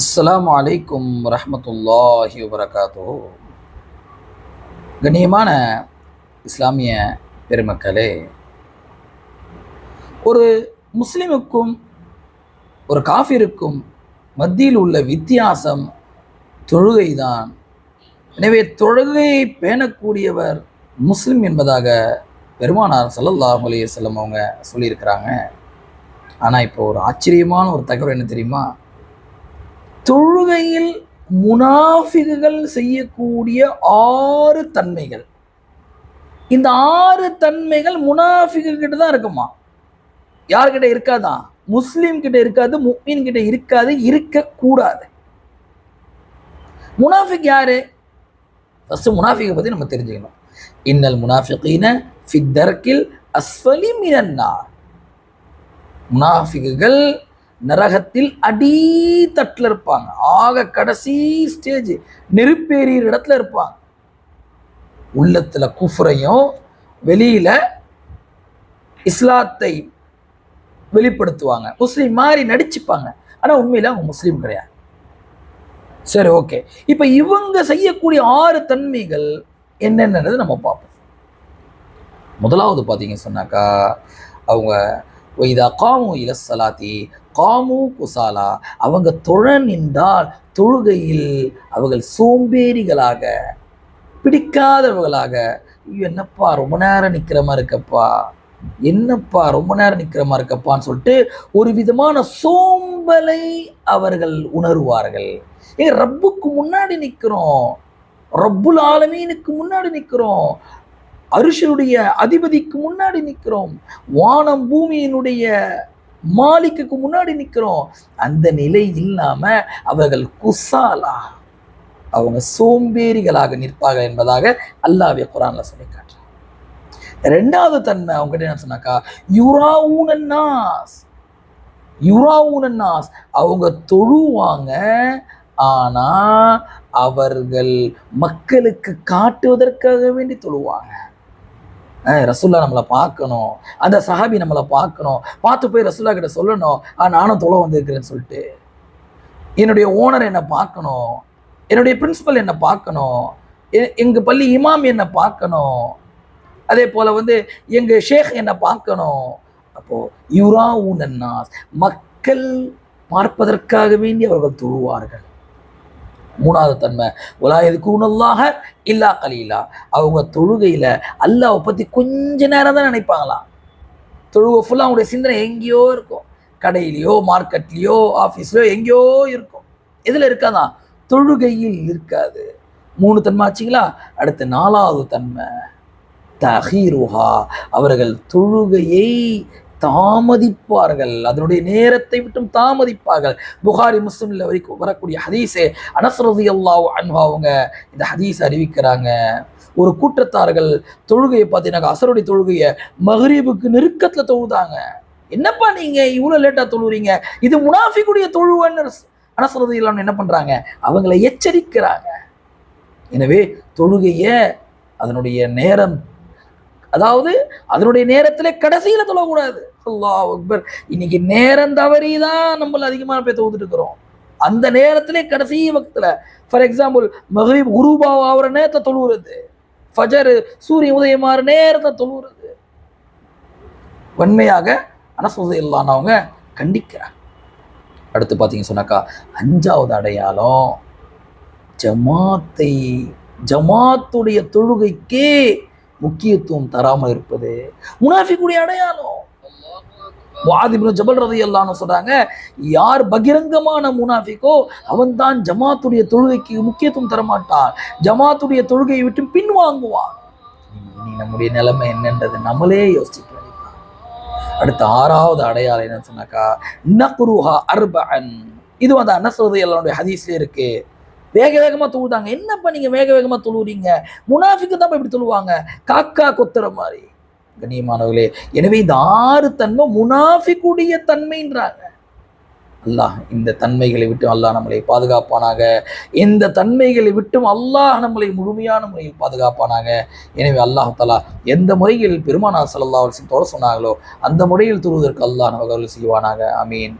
அஸ்லாம் அலைக்கும் வரஹ்மத்துல்லாஹி வரகாத்தோ கண்ணியமான இஸ்லாமிய பெருமக்களே ஒரு முஸ்லிமுக்கும் ஒரு காஃபிருக்கும் மத்தியில் உள்ள வித்தியாசம் தொழுகை தான் எனவே தொழுகையை பேணக்கூடியவர் முஸ்லிம் என்பதாக பெருமானார் சல்லல்லாஹ் அலைஹி வஸல்லம் அவங்க சொல்லியிருக்கிறாங்க. ஆனால் இப்போ ஒரு ஆச்சரியமான ஒரு தகவல் என்ன தெரியுமா? தொழுகையில் முனாஃபிகுகள் செய்யக்கூடிய ஆறு தன்மைகள். இந்த ஆறு தன்மைகள் முனாஃபிகிட்ட தான் இருக்குமா? யார்கிட்ட இருக்காதான் முஸ்லீம் கிட்ட இருக்காது முக்மீன் கிட்ட இருக்காது இருக்கக்கூடாது. முனாஃபிக் யாரு? ஃபர்ஸ்ட் முனாஃபிகை பத்தி நம்ம தெரிஞ்சுக்கணும். இன்னல் முனாஃபிகீன ஃபித்தர்கில் அஸ்வலி மினன்னார் முனாஃபிகுகள் நரகத்தில் அடித்தட்டில் இருப்பாங்க. ஆக கடைசி ஸ்டேஜ் நெருப்பேறிய இடத்துல இருப்பாங்க. உள்ளத்துல குஃப்ரையும் வெளியில இஸ்லாத்தை வெளிப்படுத்துவாங்க. முஸ்லீம் மாதிரி நடிச்சுப்பாங்க. ஆனா உண்மையில அவங்க முஸ்லீம் கிடையாது. சரி ஓகே இப்ப இவங்க செய்யக்கூடிய ஆறு தன்மைகள் என்னென்னது நம்ம பார்ப்போம். முதலாவது பார்த்தீங்க சொன்னாக்கா அவங்க வைதா காமு இலசலாத்தி காமு குசாலா. அவங்க தொழ நின்றால் தொழுகையில் அவர்கள் சோம்பேறிகளாக பிடிக்காதவர்களாக ஐயோ என்னப்பா ரொம்ப நேரம் நிற்கிற மாதிரி இருக்கப்பா என்னப்பா ரொம்ப நேரம் நிற்கிற மாதிரி இருக்கப்பான்னு சொல்லிட்டு ஒரு விதமான சோம்பலை அவர்கள் உணருவார்கள். ஏ ரப்புக்கு முன்னாடி நிற்கிறோம் ரப்புல் ஆலமீனுக்கு முன்னாடி நிற்கிறோம் அரிஷனுடைய அதிபதிக்கு முன்னாடி நிற்கிறோம் வானம் பூமியினுடைய மாலிக்குக்கு முன்னாடி நிற்கிறோம் அந்த நிலை இல்லாம அவர்கள் குசாலா. அவங்க சோம்பேறிகளாக நிற்பார்கள் என்பதாக அல்லாஹ்வே குரான்ல சொல்லி காட்டுறாங்க ரெண்டாவது தன்மை அவங்க என்ன சொன்னாக்கா யுராவுனன்னாஸ் யுராவூனன்னாஸ் அவங்க தொழுவாங்க ஆனா அவர்கள் மக்களுக்கு காட்டுவதற்காக வேண்டி தொழுவாங்க. ரசுல்லா நம்மளை பார்க்கணும். அந்த சஹாபி நம்மளை பார்க்கணும். பார்த்து போய் ரசுல்லா கிட்ட சொல்லணும். ஆ நானும் தொலை வந்திருக்கிறேன்னு சொல்லிட்டு. என்னுடைய ஓனர் என்னை பார்க்கணும். என்னுடைய பிரின்ஸிபல் என்னை பார்க்கணும். எ- பள்ளி இமாம் என்னை பார்க்கணும். அதே போல் வந்து எங்கள் ஷேக் என்னை பார்க்கணும். அப்போது யுரா ஊனன்னாஸ் மக்கள் பார்ப்பதற்காக வேண்டி அவர்கள் தொழுவார்கள். மூணாவது தன்மை. உலாயது கூணல்லாக இல்லா கலீலா. அவங்க தொழுகையில் அல்லாவை பற்றி கொஞ்ச நேரம் தான் நினைப்பாங்களாம். தொழுகை ஃபுல்லாக அவங்களுடைய சிந்தனை எங்கேயோ இருக்கும். கடையிலையோ மார்க்கெட்லேயோ ஆஃபீஸ்லையோ எங்கேயோ இருக்கும். எதில் இருக்காதான் தொழுகையில் இருக்காது. மூணு தன்மை ஆச்சுங்களா? அடுத்து நாலாவது தன்மை. தஹீருஹா. அவர்கள் தொழுகையை தாமதிப்பார்கள். அதனுடைய நேரத்தை விட்டும் தாமதிப்பார்கள். புகாரி முஸ்லிம்ல வரைக்கும் வரக்கூடிய ஹதீஸே அனசரதி அல்லா அன்பா அவங்க இந்த ஹதீஸ் அறிவிக்கிறாங்க. ஒரு கூட்டத்தார்கள் தொழுகையை பார்த்தீங்கன்னா அசருடைய தொழுகையை மகரீபுக்கு நெருக்கத்தில் தொழுதாங்க. என்னப்பா நீங்க இவ்வளோ லேட்டாக தொழுறீங்க? இது முனாஃபிக்குடைய தொழுவன்னு அனசரதி இல்லாமல் என்ன பண்றாங்க? அவங்களை எச்சரிக்கிறாங்க. எனவே தொழுகையை அதனுடைய நேரம் அதாவது அதனுடைய நேரத்திலே கடைசியில தொழக்கூடாது. அல்லாஹ் அக்பர். இன்னைக்கு நேரம் தவறி தான் நம்மள அதிகமான பேர் தொகுத்துட்டு இருக்கிறோம். அந்த நேரத்திலே கடைசி வக்துல ஃபார் எக்ஸாம்பிள் மகிப் குருபா ஆகிற நேரத்தை தொழுவுறது. ஃபஜர் சூரிய உதயமாற நேரத்தை தொழுவுறது. வன்மையாக அனசுதை இல்லாதவங்க கண்டிக்கிறாங்க. அடுத்து பார்த்தீங்க சொன்னாக்கா அஞ்சாவது அடையாளம் ஜமாத்தை ஜமாத்துடைய தொழுகைக்கே முக்கியத்துவம் தராமல் இருப்பது. முனாஃபிக்குடைய அடையாளம். வாதிபின் ஜபல் ரதி அல்லான்னு சொல்றாங்க யார் பகிரங்கமான முனாஃபிக்கோ அவன் தான் ஜமாத்துடைய தொழுகைக்கு முக்கியத்துவம் தரமாட்டான். ஜமாத்துடைய தொழுகையை விட்டு பின்வாங்குவான். இனி நம்முடைய நிலைமை என்னன்றது நம்மளே யோசிச்சுட்டு அடுத்த ஆறாவது அடையாளம் என்ன சொன்னாக்கா நக்ருஹா அர்பன் இது வந்து அனசரதி அல்லாவுடைய ஹதீஸ்ல இருக்கு. வேக வேகமாக தொழுதாங்க என்னப்பா நீங்கள் வேக வேகமாக தொழுவுறீங்க முனாஃபிக்கு தான் இப்படி தொழுவாங்க காக்கா கொத்துற மாதிரி. கண்ணியமானவர்களே எனவே இந்த ஆறு தன்மை முனாஃபிக்குடைய தன்மைன்றாங்க. அல்லாஹ் இந்த தன்மைகளை விட்டு அல்லாஹ் நம்மளை பாதுகாப்பானாக. இந்த தன்மைகளை விட்டும் அல்லாஹ் நம்மளை முழுமையான முறையில் பாதுகாப்பானாக. எனவே அல்லாஹ் தலா எந்த முறையில் பெருமானா சல்லா தொட சொன்னாங்களோ அந்த முறையில் துருவதற்கு அல்லாஹ் நமக்கு அருள் செய்வானாக. அமீன்